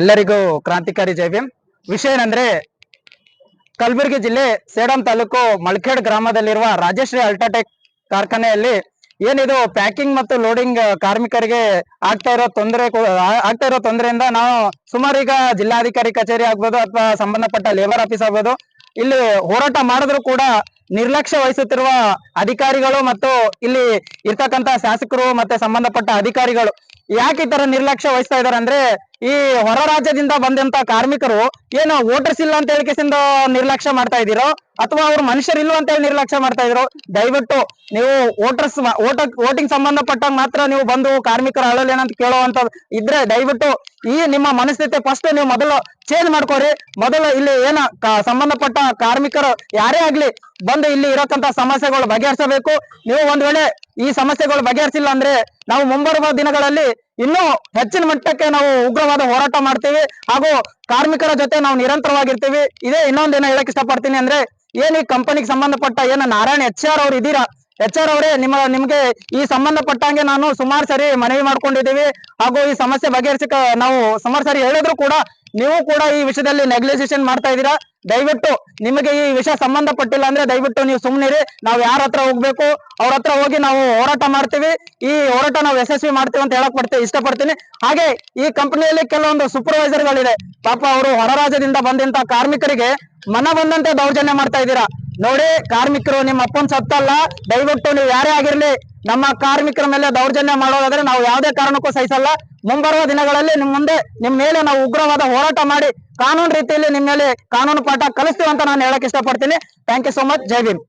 ಎಲ್ಲರಿಗೂ ಕ್ರಾಂತಿಕಾರಿ ಜೈ ಭೀಮ್. ವಿಷಯ ಏನಂದ್ರೆ, ಕಲಬುರಗಿ ಜಿಲ್ಲೆ ಸೇಡಂ ತಾಲೂಕು ಮಳಖೇಡ್ ಗ್ರಾಮದಲ್ಲಿರುವ ರಾಜಶ್ರೀ ಅಲ್ಟ್ರಾಟೆಕ್ ಕಾರ್ಖಾನೆಯಲ್ಲಿ ಏನಿದು ಪ್ಯಾಕಿಂಗ್ ಮತ್ತು ಲೋಡಿಂಗ್ ಕಾರ್ಮಿಕರಿಗೆ ಆಗ್ತಾ ಇರೋ ತೊಂದರೆ ಆಗ್ತಾ ಇರೋ ತೊಂದರೆಯಿಂದ ನಾವು ಸುಮಾರು ಈಗ ಜಿಲ್ಲಾಧಿಕಾರಿ ಕಚೇರಿ ಆಗ್ಬೋದು ಅಥವಾ ಸಂಬಂಧಪಟ್ಟ ಲೇಬರ್ ಆಫೀಸ್ ಆಗ್ಬೋದು. ಇಲ್ಲಿ ಹೋರಾಟ ಮಾಡಿದ್ರು ಕೂಡ ನಿರ್ಲಕ್ಷ್ಯ ವಹಿಸುತ್ತಿರುವ ಅಧಿಕಾರಿಗಳು ಮತ್ತು ಇಲ್ಲಿ ಇರ್ತಕ್ಕಂತ ಶಾಸಕರು ಮತ್ತೆ ಸಂಬಂಧಪಟ್ಟ ಅಧಿಕಾರಿಗಳು ಯಾಕೆ ಈ ತರ ನಿರ್ಲಕ್ಷ್ಯ ವಹಿಸ್ತಾ ಇದಾರೆ ಅಂದ್ರೆ ಈ ಹೊರ ರಾಜ್ಯದಿಂದ ಬಂದಂತ ಕಾರ್ಮಿಕರು ಏನು ವೋಟರ್ಸ್ ಇಲ್ಲ ಅಂತ ಹೇಳಿಕೆಸಿಂದ ನಿರ್ಲಕ್ಷ್ಯ ಮಾಡ್ತಾ ಇದೀರೋ ಅಥವಾ ಅವ್ರು ಮನುಷ್ಯರು ಇಲ್ಲ ಅಂತ ಹೇಳಿ ನಿರ್ಲಕ್ಷ್ಯ ಮಾಡ್ತಾ ಇದ್ರು? ದಯವಿಟ್ಟು ನೀವು ವೋಟರ್ಸ್ ವೋಟ ವೋಟಿಂಗ್ ಸಂಬಂಧಪಟ್ಟಂಗ ಮಾತ್ರ ನೀವು ಬಂದು ಕಾರ್ಮಿಕರ ಏನಂತ ಕೇಳುವಂತ ಇದ್ರೆ ದಯವಿಟ್ಟು ಈ ನಿಮ್ಮ ಮನಸ್ಥಿತಿ ಫಸ್ಟ್ ನೀವು ಮೊದಲು ಚೇಂಜ್ ಮಾಡ್ಕೋರಿ. ಮೊದಲು ಇಲ್ಲಿ ಏನ ಸಂಬಂಧಪಟ್ಟ ಕಾರ್ಮಿಕರು ಯಾರೇ ಆಗ್ಲಿ ಬಂದು ಇಲ್ಲಿ ಇರೋಕಂತ ಸಮಸ್ಯೆಗಳು ಬಗೆಹರಿಸಬೇಕು. ನೀವು ಒಂದ್ ವೇಳೆ ಈ ಸಮಸ್ಯೆಗಳು ಬಗೆಹರಿಸಿಲ್ಲ ಅಂದ್ರೆ ನಾವು ಮುಂಬರುವ ದಿನಗಳಲ್ಲಿ ಇನ್ನೂ ಹೆಚ್ಚಿನ ಮಟ್ಟಕ್ಕೆ ನಾವು ಉಗ್ರವಾದ ಹೋರಾಟ ಮಾಡ್ತೀವಿ ಹಾಗೂ ಕಾರ್ಮಿಕರ ಜೊತೆ ನಾವು ನಿರಂತರವಾಗಿರ್ತೀವಿ. ಇದೇ ಇನ್ನೊಂದೇನ ಹೇಳಕ್ ಇಷ್ಟಪಡ್ತೀನಿ ಅಂದ್ರೆ, ಏನ್ ಈ ಕಂಪನಿಗೆ ಸಂಬಂಧಪಟ್ಟ ಏನ ನಾರಾಯಣ ಎಚ್ ಆರ್ ಅವ್ರು ಇದೀರಾ ಎಚ್ ಆರ್ ಅವರೇ, ನಿಮ್ಮ, ನಿಮ್ಗೆ ಈ ಸಂಬಂಧಪಟ್ಟಂಗೆ ನಾನು ಸುಮಾರು ಸರಿ ಮನವಿ ಮಾಡ್ಕೊಂಡಿದ್ದೀವಿ ಹಾಗೂ ಈ ಸಮಸ್ಯೆ ಬಗೆಹರಿಸಿಕ ನಾವು ಸುಮಾರು ಸರಿ ಹೇಳಿದ್ರು ಕೂಡ ನೀವು ಕೂಡ ಈ ವಿಷಯದಲ್ಲಿ ನೆಗ್ಲಿಜೇಷನ್ ಮಾಡ್ತಾ ಇದ್ದೀರಾ? ದಯವಿಟ್ಟು ನಿಮಗೆ ಈ ವಿಷಯ ಸಂಬಂಧಪಟ್ಟಿಲ್ಲ ಅಂದ್ರೆ ದಯವಿಟ್ಟು ನೀವು ಸುಮ್ಮನಿರಿ ನಾವು ಯಾರ ಹತ್ರ ಹೋಗ್ಬೇಕು, ಅವ್ರ ಹತ್ರ ಹೋಗಿ ನಾವು ಹೋರಾಟ ಮಾಡ್ತೀವಿ. ಈ ಹೋರಾಟ ನಾವು ಯಶಸ್ವಿ ಮಾಡ್ತೀವಿ ಅಂತ ಹೇಳಕ್ ಪಡ್ತೀವಿ ಇಷ್ಟಪಡ್ತೀನಿ. ಹಾಗೆ ಈ ಕಂಪನಿಯಲ್ಲಿ ಕೆಲವೊಂದು ಸೂಪರ್ವೈಸರ್ ಗಳಿದೆ. ಪಾಪ ಅವರು ಹೊರ ರಾಜ್ಯದಿಂದ ಬಂದಂತ ಕಾರ್ಮಿಕರಿಗೆ ಮನ ಬಂದಂತೆ ದೌರ್ಜನ್ಯ ಮಾಡ್ತಾ ಇದ್ದೀರಾ. ನೋಡಿ, ಕಾರ್ಮಿಕರು ನಿಮ್ಮ ಅಪ್ಪನ್ ಸತ್ತಲ್ಲ. ದಯವಿಟ್ಟು ನೀವು ಯಾರೇ ಆಗಿರ್ಲಿ, ನಮ್ಮ ಕಾರ್ಮಿಕರ ಮೇಲೆ ದೌರ್ಜನ್ಯ ಮಾಡೋದಾದ್ರೆ ನಾವು ಯಾವುದೇ ಕಾರಣಕ್ಕೂ ಸಹಿಸಲ್ಲ. ಮುಂಬರುವ ದಿನಗಳಲ್ಲಿ ನಿಮ್ ಮುಂದೆ ನಿಮ್ ಮೇಲೆ ನಾವು ಉಗ್ರವಾದ ಹೋರಾಟ ಮಾಡಿ ಕಾನೂನು ರೀತಿಯಲ್ಲಿ ನಿಮ್ಮ ಮೇಲೆ ಕಾನೂನು ಪಾಠ ಕಲಿಸ್ತೀವಿ ಅಂತ ನಾನು ಹೇಳಕ್ ಇಷ್ಟಪಡ್ತೀನಿ. Thank you so much Jai Bhim